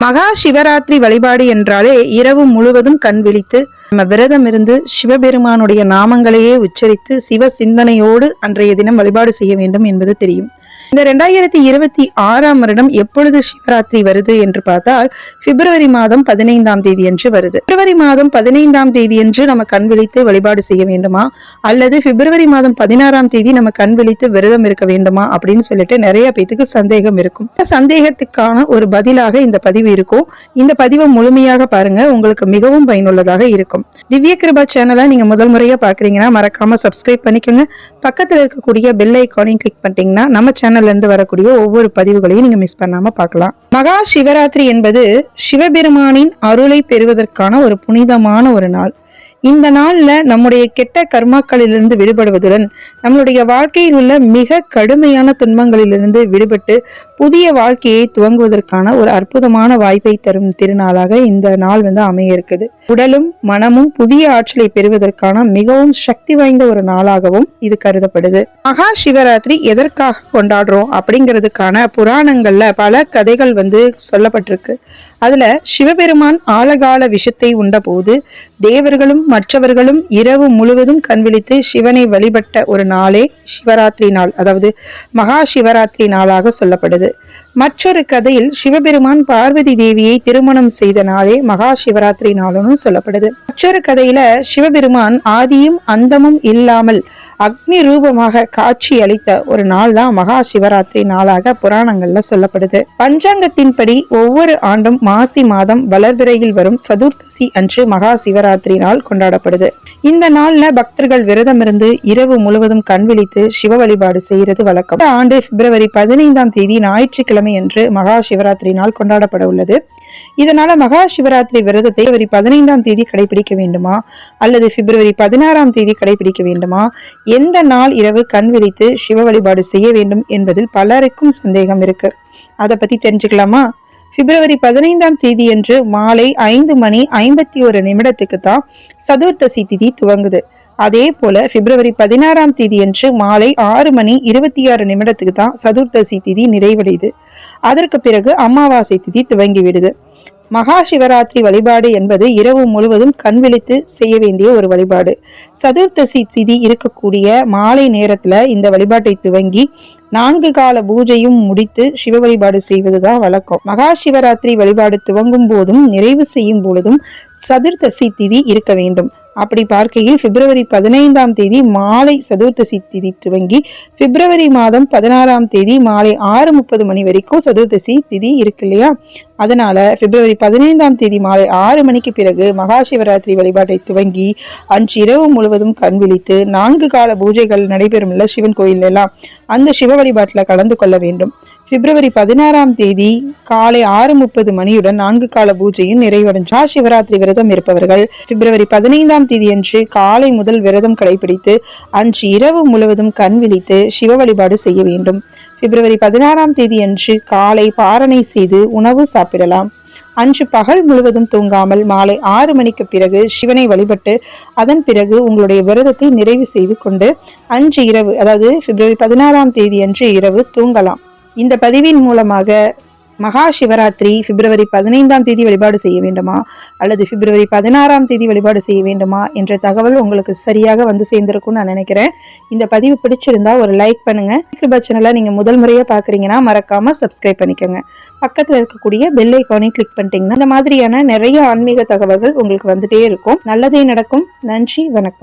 மகா சிவராத்திரி வழிபாடு என்றாலே இரவு முழுவதும் கண் விழித்து நம்ம விரதம் இருந்து சிவபெருமானுடைய நாமங்களையே உச்சரித்து சிவ சிந்தனையோடு அன்றைய தினம் வழிபாடு செய்ய வேண்டும் என்பது தெரியும். இந்த ரெண்டாயிரத்தி இருபத்தி ஆறாம் வருடம் எப்பொழுது சிவராத்திரி வருது என்று பார்த்தால் பிப்ரவரி மாதம் பதினைந்தாம் தேதி என்று வருது. பிப்ரவரி மாதம் பதினைந்தாம் தேதி என்று நம்ம கண் விழித்து வழிபாடு செய்ய வேண்டுமா? அல்லது பிப்ரவரி மாதம் பதினாறாம் தேதி நம்ம கண் விழித்து விரதம் இருக்க வேண்டுமா? அப்படின்னு சொல்லிட்டு நிறைய பேத்துக்கு சந்தேகம் இருக்கும். சந்தேகத்துக்கான ஒரு பதிலாக இந்த பதிவு இருக்கும். இந்த பதிவை முழுமையாக பாருங்க உங்களுக்கு மிகவும் பயனுள்ளதாக இருக்கும். திவ்ய கிருபா சேனலை நீங்க முதல் முறையா பாக்குறீங்கன்னா மறக்காம சப்ஸ்கிரைப் பண்ணிக்கோங்க. பக்கத்துல இருக்கக்கூடிய பெல் ஐக்கானையும் கிளிக் பண்ணிட்டீங்கன்னா நம்ம சேனல் இருந்து வரக்கூடிய ஒவ்வொரு பதிவுகளையும் நீங்க மிஸ் பண்ணாம பார்க்கலாம். மகா சிவராத்திரி என்பது சிவபெருமானின் அருளை பெறுவதற்கான ஒரு புனிதமான ஒரு நாள். இந்த நாள்ல நம்முடைய கெட்ட கர்மாக்களிலிருந்து விடுபடுவதுடன் நம்மளுடைய வாழ்க்கையில் உள்ள மிக கடுமையான துன்பங்களிலிருந்து விடுபட்டு புதிய வாழ்க்கையை துவங்குவதற்கான ஒரு அற்புதமான வாய்ப்பை தரும் திருநாளாக இந்த நாள் வந்து அமைய இருக்குது உடலும் மனமும் புதிய ஆற்றலை பெறுவதற்கான மிகவும் சக்தி வாய்ந்த ஒரு நாளாகவும் இது கருதப்படுது. மகா சிவராத்திரி எதற்காக கொண்டாடுறோம் அப்படிங்கிறதுக்கான புராணங்கள்ல பல கதைகள் வந்து சொல்லப்பட்டிருக்கு. அதுல சிவபெருமான் ஆழகால விஷத்தை உண்டபோது தேவர்களும் மற்றவர்களும் இரவு முழுவதும் கண்விழித்து சிவனை வழிபட்ட ஒரு நாளே சிவராத்திரி நாள் அதாவது மகா சிவராத்திரி நாளாக சொல்லப்படுது. மற்றொரு கதையில் சிவபெருமான் பார்வதி தேவியை திருமணம் செய்த நாளே மகா சிவராத்திரி நாளுன்னு சொல்லப்படுது. மற்றொரு கதையில சிவபெருமான் ஆதியும் அந்தமும் இல்லாமல் அக்னி ரூபமாக காட்சி அளித்த ஒரு நாள் தான் மகா சிவராத்திரி நாளாக புராணங்கள்ல சொல்லப்படுது. பஞ்சாங்கத்தின்படி ஒவ்வொரு ஆண்டும் மாசி மாதம் வளர்பிறையில் வரும் சதுர்த்தசி அன்று மகா சிவராத்திரி நாள் கொண்டாடப்படுது. இந்த நாள்ல பக்தர்கள் விரதம் இருந்து இரவு முழுவதும் கண்விழித்து சிவ வழிபாடு செய்யறது வழக்கம். இந்த ஆண்டு பிப்ரவரி பதினைந்தாம் தேதி ஞாயிற்றுக்கிழமை அன்று மகா சிவராத்திரி நாள் கொண்டாடப்பட உள்ளது. இதனால மகா சிவராத்திரி விரதத்தை பிப்ரவரி பதினைந்தாம் தேதி கடைபிடிக்க வேண்டுமா? அல்லது பிப்ரவரி பதினாறாம் தேதி கடைபிடிக்க வேண்டுமா? எந்த நாள் இரவு கண் விழித்து சிவ வழிபாடு செய்ய வேண்டும் என்பதில் பலருக்கும் சந்தேகம் இருக்கு. அதை பத்தி தெரிஞ்சுக்கலாமா? பிப்ரவரி பதினைந்தாம் தேதியன்று மாலை ஐந்து மணி ஐம்பத்தி ஒரு நிமிடத்துக்கு தான் சதுர்த்தசி திதி துவங்குது. அதே போல பிப்ரவரி பதினாறாம் தேதி அன்று மாலை ஆறு மணி இருபத்தி ஆறு நிமிடத்துக்கு தான் சதுர்த்தசி திதி நிறைவடையுது. அதற்கு பிறகு அமாவாசை திதி துவங்கிவிடுது. மகா சிவராத்திரி வழிபாடு என்பது இரவு முழுவதும் கண் விழித்து செய்ய வேண்டிய ஒரு வழிபாடு. சதுர்த்தசி திதி இருக்கக்கூடிய மாலை நேரத்தில் இந்த வழிபாட்டை துவங்கி நான்கு கால பூஜையும் முடித்து சிவ வழிபாடு செய்வதுதான் வழக்கம். மகா சிவராத்திரி வழிபாடு துவங்கும் போதும் நிறைவு செய்யும் பொழுதும் சதுர்த்தசி திதி இருக்க வேண்டும். அப்படி பார்க்கையில் பிப்ரவரி பதினைந்தாம் தேதி மாலை சதுர்த்தசி திதி துவங்கி பிப்ரவரி மாதம் பதினாறாம் தேதி மாலை ஆறு முப்பது மணி வரைக்கும் சதுர்த்தசி திதி இருக்கு இல்லையா? அதனால பிப்ரவரி பதினைந்தாம் தேதி மாலை ஆறு மணிக்கு பிறகு மகா சிவராத்திரி வழிபாட்டை துவங்கி அன்று இரவு முழுவதும் கண் விழித்து நான்கு கால பூஜைகள் நடைபெறும் இல்ல சிவன் கோயில் எல்லாம். அந்த சிவ வழிபாட்டில் கலந்து கொள்ள வேண்டும். பிப்ரவரி பதினாறாம் தேதி காலை ஆறு முப்பது மணியுடன் நான்கு கால பூஜையும் நிறைவடைஞ்சா சிவராத்திரி விரதம் இருப்பவர்கள். பிப்ரவரி பதினைந்தாம் தேதி அன்று காலை முதல் விரதம் கடைபிடித்து அன்று இரவு முழுவதும் கண் விழித்து சிவ வழிபாடு செய்ய வேண்டும். பிப்ரவரி பதினாறாம் தேதி அன்று காலை பாரணை செய்து உணவு சாப்பிடலாம். அன்று பகல் முழுவதும் தூங்காமல் மாலை ஆறு மணிக்கு பிறகு சிவனை வழிபட்டு அதன் பிறகு உங்களுடைய விரதத்தை நிறைவு செய்து கொண்டு அன்று இரவு அதாவது பிப்ரவரி பதினாறாம் தேதி அன்று இரவு தூங்கலாம். இந்த பதிவின் மூலமாக மகா சிவராத்திரி பிப்ரவரி பதினைந்தாம் தேதி வழிபாடு செய்ய வேண்டுமா? அல்லது பிப்ரவரி பதினாறாம் தேதி வழிபாடு செய்ய வேண்டுமா? என்ற தகவல் உங்களுக்கு சரியாக வந்து சேர்ந்திருக்கும்னு நான் நினைக்கிறேன். இந்த பதிவு பிடிச்சிருந்தா ஒரு லைக் பண்ணுங்க. கிருபா சேனலை நீங்க முதல் முறையாக பாக்குறீங்கன்னா மறக்காம சப்ஸ்கிரைப் பண்ணிக்கோங்க. பக்கத்தில் இருக்கக்கூடிய பெல் ஐக்கானை கிளிக் பண்ணிட்டீங்கன்னா இந்த மாதிரியான நிறைய ஆன்மீக தகவல்கள் உங்களுக்கு வந்துட்டே இருக்கும். நல்லதே நடக்கும். நன்றி வணக்கம்.